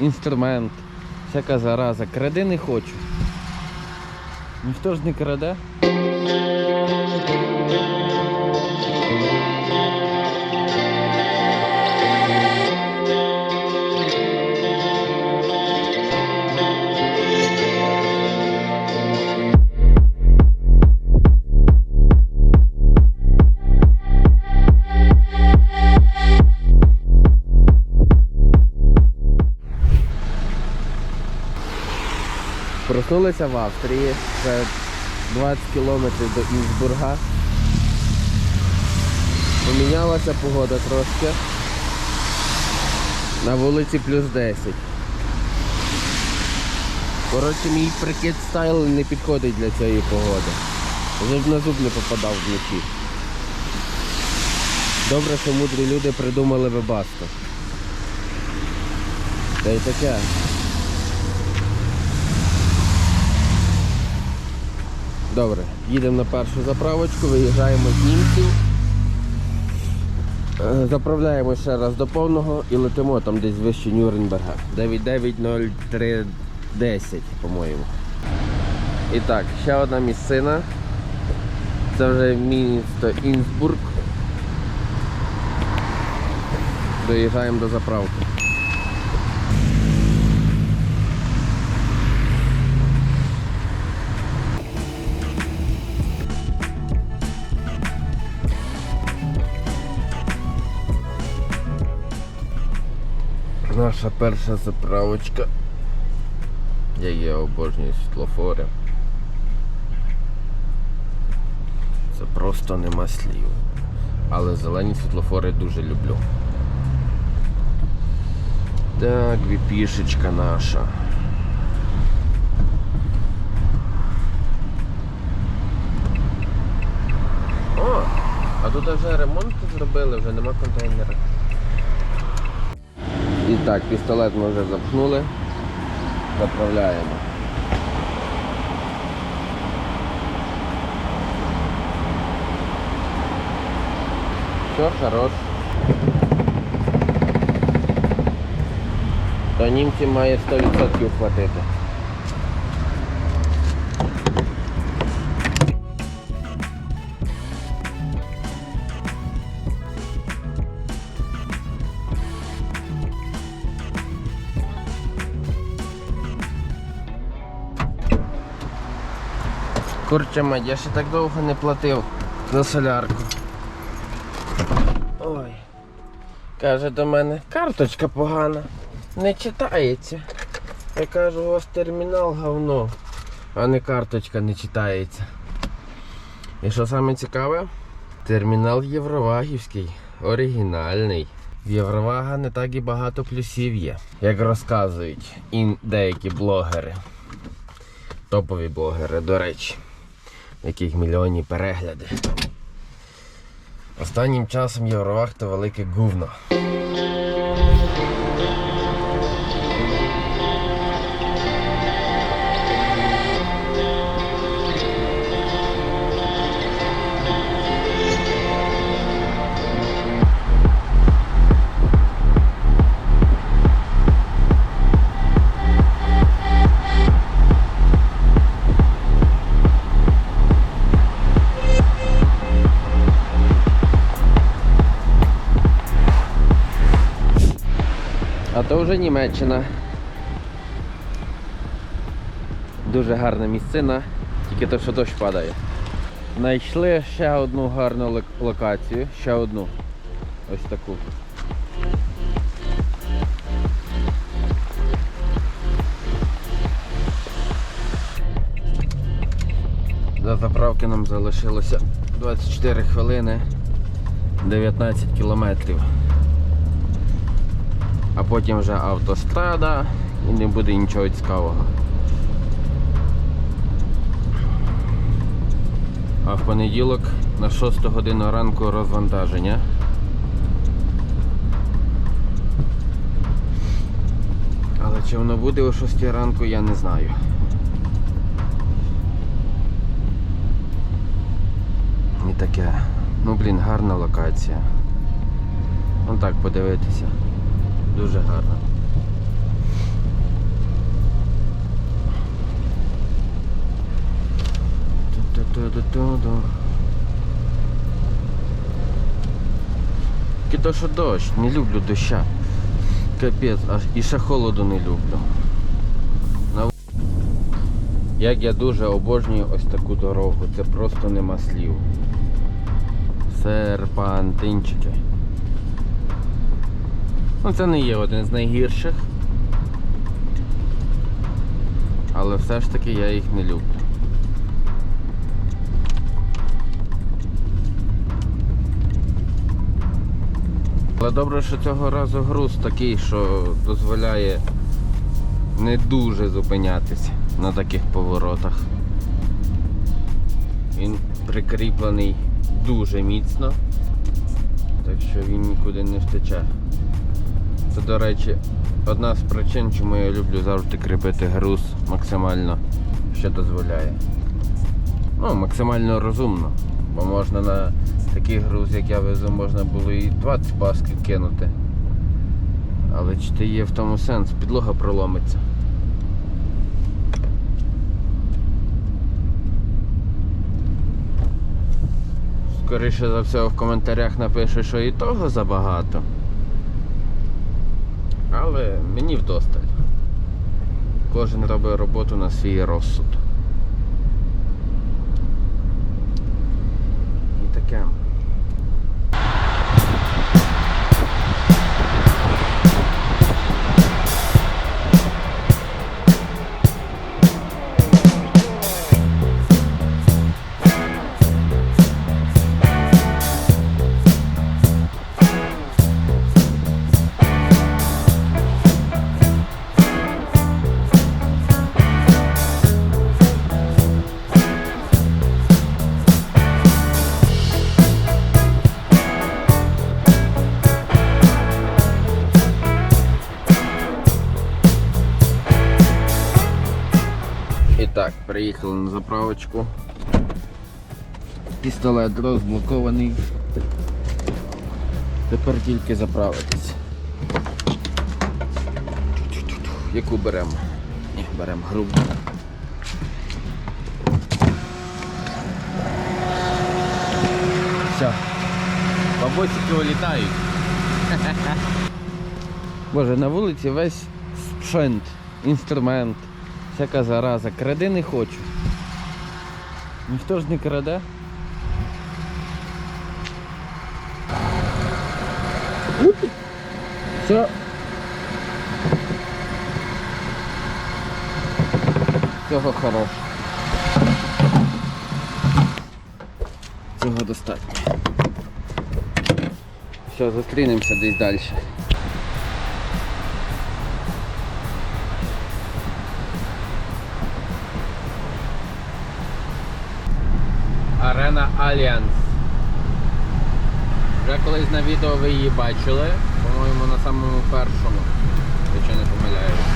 інструмент, всяка зараза. Кради не хочу. Ніхто ж не краде. Проснулися в Австрії, це 20 кілометрів до Інсбурга. Помінялася погода трошки. На вулиці плюс 10. Коротше, мій прикид стайл не підходить для цієї погоди. Зуб на зуб не попадав вночі. Добре, що мудрі люди придумали вебасту. Та й таке. Добре, їдемо на першу заправочку, виїжджаємо з німців. Е, Заправляємо ще раз до повного і летимо там десь вище Нюрнберга. 990310, по-моєму. І так, ще одна місцина. Це вже місто Інсбург. Доїжджаємо до заправки. Наша перша заправочка. Я її обожнюю світлофори. Це просто нема слів. Але зелені світлофори дуже люблю. Так, віпішечка наша. О! А тут вже ремонт зробили, вже нема контейнера. І так, пістолет ми вже запхнули. Заправляємо. Все, хорош. То німці має 100% хватити. Курча мать, я ще так довго не платив за солярку. Ой. Каже до мене, карточка погана, не читається. Я кажу, у вас термінал говно, а не карточка не читається. І що саме цікаве? Термінал Євровагівський, оригінальний. В Євровага не так і багато плюсів є, як розказують і деякі блогери. Топові блогери, до речі, яких мільйонні перегляди. Останнім часом євровахта велике гувно. То вже Німеччина. Дуже гарна місцина, тільки то, що дощ падає. Знайшли ще одну гарну локацію, ще одну. Ось таку. До заправки нам залишилося 24 хвилини 19 кілометрів. А потім вже автострада і не буде нічого цікавого. А в понеділок на 6 годину ранку розвантаження. Але чи воно буде о 6 ранку, я не знаю. І таке. Ну блін, гарна локація. Ну так подивитися. Дуже гарно. Тільки то, що дощ, не люблю доща. Капець, аж і ще холоду не люблю. Як я дуже обожнюю ось таку дорогу, це просто нема слів. Серпантинчики. Ну це не є один з найгірших. Але все ж таки я їх не люблю. Але добре, що цього разу груз такий, що дозволяє не дуже зупинятися на таких поворотах. Він прикріплений дуже міцно, так що він нікуди не втече. Це, до речі, одна з причин, чому я люблю завжди кріпити груз максимально, що дозволяє. Ну, максимально розумно. Бо можна на такий груз, як я везу, можна було і 20 пасків кинути. Але чи ти є в тому сенс? Підлога проломиться. Скоріше за все в коментарях напишу, що і того забагато. Але мені вдосталь. Кожен робить роботу на свій розсуд. Приїхали на заправочку. Пістолет розблокований. Тепер тільки заправитись. Яку беремо? Ні, беремо грубу. Все. Бабосики вилітають. Боже, на вулиці весь спшент, інструмент, всяка зараза. Кради не хочу. Ніхто ж не краде. Все. Цього хорош. Цього достатньо. Все, зустрінемося десь далі. Арена Альянс. Вже колись на відео ви її бачили, по-моєму, на самому першому, якщо не помиляюсь.